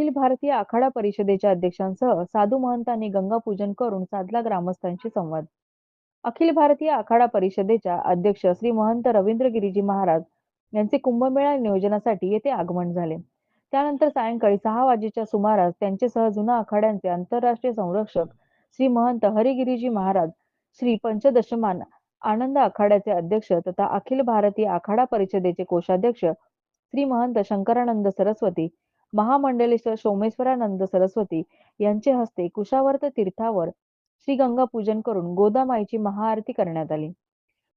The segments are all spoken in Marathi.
अखिल भारतीय आखाडा परिषदेच्या अध्यक्षांसह साधू महंतांनी गंगापूजन करून साधला ग्रामस्थांशी संवाद. अखिल भारतीय आखाडा परिषदेच्या अध्यक्ष श्री महंत रवींद्र गिरीजी महाराज यांचे कुंभमेळा नियोजनासाठी येथे आगमन झाले. त्यानंतर सायंकाळी सहा वाजेच्या सुमारास त्यांचे सह जुना आखाड्यांचे आंतरराष्ट्रीय संरक्षक श्री महंत हरिगिरीजी महाराज श्री पंचदशमान आनंद आखाड्याचे अध्यक्ष तथा अखिल भारतीय आखाडा परिषदेचे कोषाध्यक्ष श्री महंत शंकरानंद सरस्वती महामंडलेश्वर सोमेश्वरानंद सरस्वती यांचे हस्ते कुशावर्त तीर्थावर श्री गंगा पूजन करून गोदामाईची महाआरती करण्यात आली.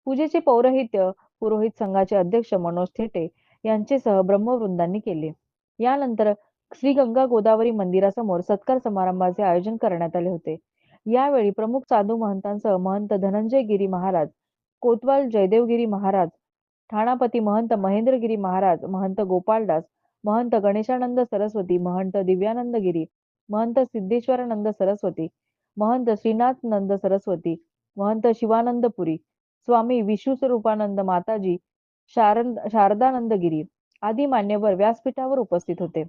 पूजेचे पौरोहित्य पुरोहित संघाचे अध्यक्ष मनोज थेटे यांचेसह ब्रह्मवृंदांनी केले. यानंतर श्री गंगा गोदावरी मंदिरासमोर सत्कार समारंभाचे आयोजन करण्यात आले होते. यावेळी प्रमुख साधू महंतांसह महंत धनंजय गिरी महाराज कोतवाल जयदेवगिरी महाराज ठाणापती महंत महेंद्रगिरी महाराज महंत गोपालदास महंत गणेशानंद सरस्वती महंत दिव्यानंद गिरी महंत सिद्धेश्वरानंद सरस्वती महंत श्रीनाथ नंद सरस्वती महंत शिवानंदपुरी स्वामी विश्वस्वरूपानंद माताजी शारद शारदानंद गिरी आदी मान्यवर व्यासपीठावर उपस्थित होते.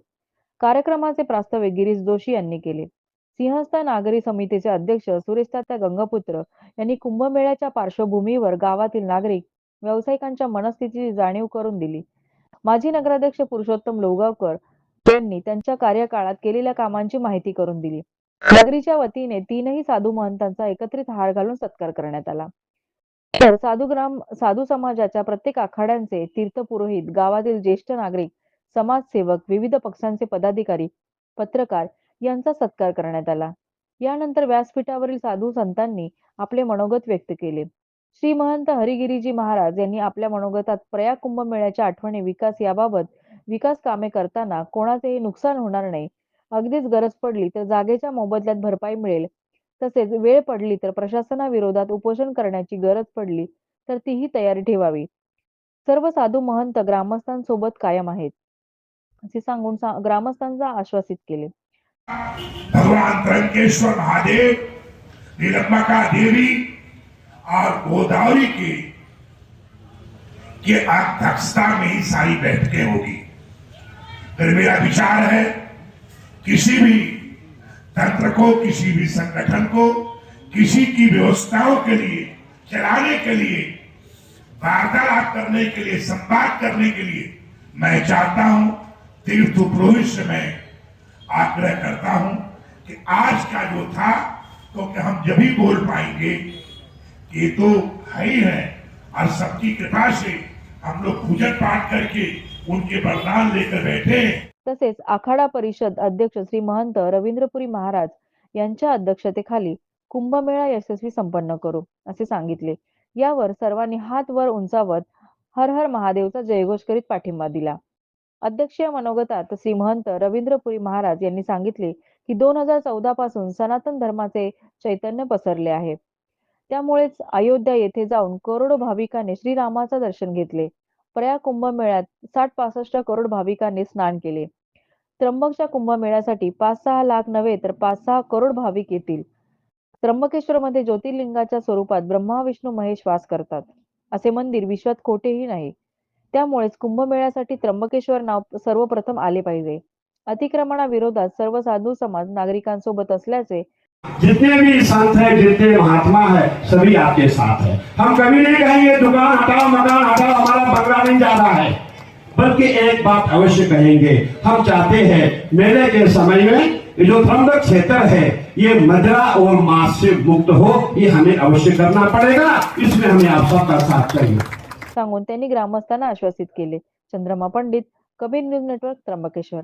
कार्यक्रमाचे प्रास्ताविक गिरीश जोशी यांनी केले. सिंहस्थ नागरी समितीचे अध्यक्ष सुरेशतात्या गंगापुत्र यांनी कुंभमेळ्याच्या पार्श्वभूमीवर गावातील नागरिक व्यावसायिकांच्या मनस्थितीची जाणीव करून दिली. माजी नगराध्यक्ष पुरुषोत्तम लोगावकर यांनी त्यांच्या कार्यकाळात केलेल्या कामांची माहिती करून दिली. नगरीच्या वतीने तीनही साधू महंतांचा एकत्रित हार घालून सत्कार करण्यात आला. तर साधू ग्राम साधू समाजाच्या प्रत्येक आखाड्यांचे तीर्थ पुरोहित गावातील ज्येष्ठ नागरिक समाजसेवक विविध पक्षांचे पदाधिकारी पत्रकार यांचा सत्कार करण्यात आला. यानंतर व्यासपीठावरील साधू संतांनी आपले मनोगत व्यक्त केले. श्री महंत हरिगिरीजी महाराज यांनी आपल्या मनोगतात प्रयाग कुंभमेळ्याच्या आठवणी विकास याबाबत विकास कामे करताना कोणाचेही नुकसान होणार नाही. अगदीच गरज पडली तर जागेच्या मोबदल्यात भरपाई मिळेल. तसेच वेळ पडली तर प्रशासनाविरोधात उपोषण करण्याची गरज पडली तर तीही तयारी ठेवावी. सर्व साधू महंत ग्रामस्थांसोबत कायम आहेत. असे सांगून सा- ग्रामस्थांचा आश्वासित केले. भगवान त्रंकेश्वर महादेव निलंबका देवी और गोदावरी के अध्यक्षता में ही सारी बैठकें होगी। फिर मेरा विचार है, किसी भी तंत्र को, किसी भी संगठन को, किसी की व्यवस्थाओं के लिए, चलाने के लिए, वार्तालाप करने के लिए, संवाद करने के लिए, मैं चाहता हूँ तीर्थ पुरोहित से मैं आग्रह करता हूँ कि आज का जो था तो कि हम जब ही बोल पाएँगे ये तो है ही है और सबकी कृपा से हम लोग पूजन पाठ करके उनके वरदान लेकर बैठे तसेच आखाडा परिषद अध्यक्ष श्री महंत रवींद्रपुरी महाराज यांच्या अध्यक्षतेखाली कुंभमेळा यशस्वी संपन्न करू असे सांगितले. यावर सर्वांनी हात वर उंचावत हर हर महादेवचा जयघोष करीत पाठिंबा दिला. अध्यक्षीय मनोगतात श्री महंत रवींद्रपुरी महाराज यांनी सांगितले की दोन हजार चौदा पासून सनातन धर्माचे चैतन्य पसरले आहे. त्यामुळेच अयोध्या येथे जाऊन करोडो भाविकांनी श्रीरामाचं दर्शन घेतले. प्रया कुंभमेळ्यात साठ पासष्ट करोड भाविकांनी स्नान केले. त्र्यंबकच्या कुंभमेळ्यासाठी पाच सहा लाख नव्हे तर पाच सहा करोड भाविक येतील. त्र्यंबकेश्वर मध्ये ज्योतिर्लिंगाच्या स्वरूपात ब्रह्मा विष्णू महेश वास करतात. असे मंदिर विश्वात कोठेही नाही. त्यामुळेच कुंभमेळ्यासाठी त्र्यंबकेश्वर नाव सर्वप्रथम आले पाहिजे. अतिक्रमणाविरोधात सर्व साधू समाज नागरिकांसोबत असल्याचे जितने भी संत है, जितने महात्मा है, सभी आपके साथ है। हम कभी नहीं कहेंगे, दुकान हटाओ, मकान हटाओ, हमारा बंगला नहीं जाना है। बल्कि एक बात अवश्य कहेंगे, हम चाहते हैं, मेले के समय में जो त्र्यंबक क्षेत्र है, ये मदरा और मांस से मुक्त हो, ये हमें अवश्य करना पड़ेगा। इसमें हमें आप सबका साथ चाहिए। सांगून त्यांनी ग्रामस्थांना आश्वासित केले, चंद्रमा पंडित, कबीर न्यूज़ नेटवर्क, त्र्यंबकेश्वर.